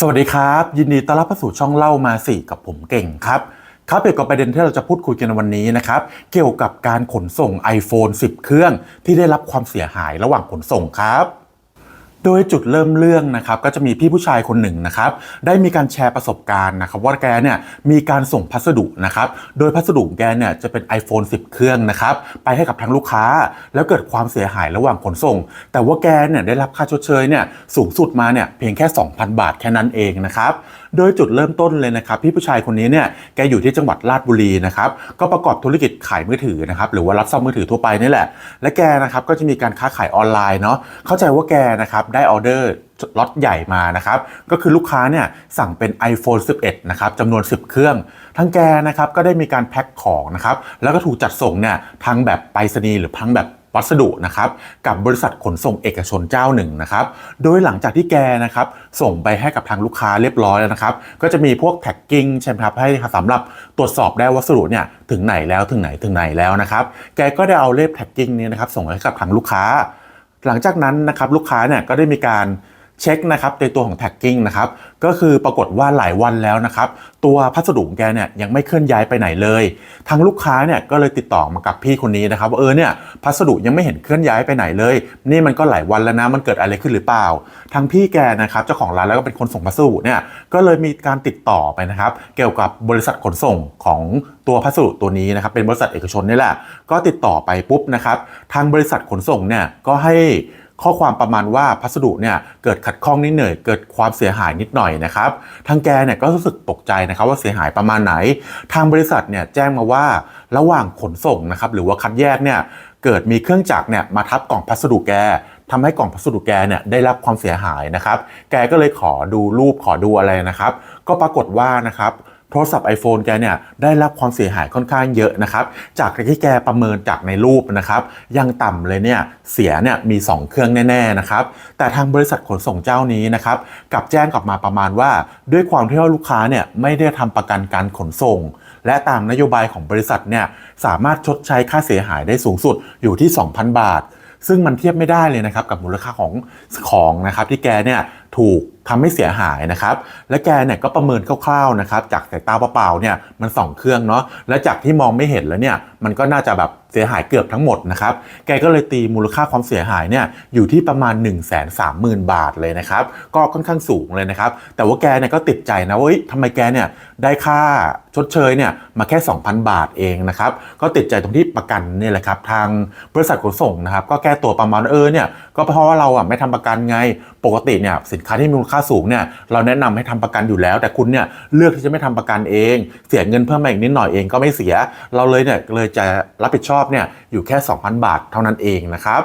สวัสดีครับ ยินดีต้อนรับเข้าสู่ช่องเล่ามาสี่กับผมเก่งครับครับเกี่ยวกับประเด็นที่เราจะพูดคุยกันในวันนี้นะครับ เกี่ยวกับการขนส่ง iPhone 10 เครื่องที่ได้รับความเสียหายระหว่างขนส่งครับ โดยจุดเริ่มเรื่องนะครับก็จะมีพี่ผู้ชายคนหนึ่งนะครับได้มีการแชร์ประสบการณ์นะครับว่าแกเนี่ยมีการส่งพัสดุนะครับโดยพัสดุแกเนี่ยจะเป็น iPhone 10 เครื่องนะครับไปให้กับทางลูกค้า แล้วเกิดความเสียหายระหว่างขนส่ง แต่ว่าแกเนี่ยได้รับค่าชดเชยเนี่ยสูงสุดมาเนี่ยเพียงแค่ 2,000 บาทแค่นั้นเองนะครับโดยจุดเริ่มต้นเลยนะครับพี่ผู้ชายคนนี้เนี่ยแกอยู่ที่จังหวัดราชบุรีนะครับก็ประกอบธุรกิจขายมือถือนะครับหรือว่ารับซ่อมมือถือทั่วไปนี่แหละและแกนะครับก็จะมีการค้าขายออนไลน์เนาะเข้าใจว่าแกนะครับได้ออเดอร์ล็อตใหญ่มานะครับ ก็คือลูกค้าเนี่ยสั่งเป็น iPhone 11 นะครับจำนวน 10 เครื่อง ทั้งแกนะครับก็ได้มีการแพ็คของนะครับ แล้วก็ถูกจัดส่งเนี่ยทางแบบไปรษณีย์หรือทั้งแบบวัสดุนะครับกับบริษัทขนส่งเอกชนเจ้าหนึ่งนะครับโดยหลังจากที่แกนะครับส่งไปให้กับทางลูกค้าเรียบร้อยแล้วนะครับก็จะมีพวกแท็กกิ้งใช่ไหมครับให้สำหรับตรวจสอบได้วัสดุเนี่ยถึงไหนแล้วถึงไหนถึงไหนแล้วนะครับแกก็ได้เอาเลขแท็กกิ้งนี้นะครับส่งให้กับทางลูกค้า หลังจากนั้นนะครับลูกค้าเนี่ยก็ได้มีการ เช็คนะครับในตัวของแท็กกิ้งนะครับก็คือปรากฏว่าหลายวันแล้วนะครับตัวพัสดุของแกเนี่ยยังไม่เคลื่อนย้ายไปไหนเลยทางลูกค้าเนี่ยก็เลยติดต่อมากับพี่คนนี้นะครับว่าเออเนี่ยพัสดุยังไม่เห็นเคลื่อนย้ายไปไหนเลย นี่มันก็หลายวันแล้วนะมันเกิดอะไรขึ้นหรือเปล่า ทางพี่แกนะครับเจ้าของร้านแล้วก็เป็นคนส่งพัสดุเนี่ยก็เลยมีการติดต่อไปนะครับเกี่ยวกับบริษัทขนส่งของตัวพัสดุตัวนี้นะครับเป็นบริษัทเอกชนนี่แหละก็ติดต่อไปปุ๊บนะครับทางบริษัทขนส่งเนี่ยก็ให้ ข้อความประมาณว่าพัสดุเนี่ยเกิดขัดข้องนิดหน่อยเกิดความเสียหายนิดหน่อยนะครับทางแกเนี่ยก็รู้สึกตกใจนะครับว่าเสียหายประมาณไหน ทางบริษัทเนี่ยแจ้งมาว่าระหว่างขนส่งนะครับหรือว่าคัดแยกเนี่ยเกิดมีเครื่องจักรเนี่ยมาทับกล่องพัสดุแกทำให้กล่องพัสดุแกเนี่ยได้รับความเสียหายนะครับ แกก็เลยขอดูรูปขอดูอะไรนะครับ ก็ปรากฏว่านะครับ โทรศัพท์ iPhone แกเนี่ยได้รับความเสียหายค่อนข้างเยอะนะครับจากที่แกประเมินจากในรูปนะครับยังต่ำเลยเนี่ยเสียเนี่ยมี 2 เครื่องแน่ๆนะครับแต่ทางบริษัทขนส่งเจ้านี้นะครับกลับแจ้งกลับมาประมาณว่า ด้วยความที่ว่าลูกค้าเนี่ยไม่ได้ทำประกันการขนส่ง และตามนโยบายของบริษัทเนี่ยสามารถชดใช้ค่าเสียหายได้สูงสุดอยู่ที่ 2,000 บาทซึ่งมันเทียบไม่ได้เลยนะครับกับมูลค่าของของนะครับที่แกเนี่ย ถูกทำให้เสียหายนะครับ และแกเนี่ยก็ประเมินคร่าวๆนะครับ จากสายตาเปล่าๆเนี่ยมันสองเครื่องเนาะ และจากที่มองไม่เห็นแล้วเนี่ยมันก็น่าจะแบบเสียหายเกือบทั้งหมดนะครับ แกก็เลยตีมูลค่าความเสียหายเนี่ยอยู่ที่ประมาณ 1 3 0 0 0 0 บาทเลยนะครับ ก็ค่อนข้างสูงเลยนะครับ แต่ว่าแกเนี่ยก็ติดใจนะว่าทำไมแกเนี่ยได้ค่าชดเชยเนี่ยมาแค่ 2,000 บาทเองนะครับ ก็ติดใจตรงที่ประกันเนี่ยแหละครับ ทางบริษัทขนส่งนะครับ ก็แก้ตัวประมาณเออเนี่ยก็เพราะว่าเราอะไม่ทำประกันไง ปกติเนี่ยสินค้าที่มีมูลค่าสูงเนี่ยเราแนะนำให้ทำประกันอยู่แล้ว แต่คุณเนี่ยเลือกที่จะไม่ทำประกันเอง เสียเงินเพิ่มมาอีกนิดหน่อยเองก็ไม่เสีย เราเลยเนี่ยเลยจะรับผิดชอบเนี่ยอยู่แค่ 2,000 บาทเท่านั้นเองนะครับ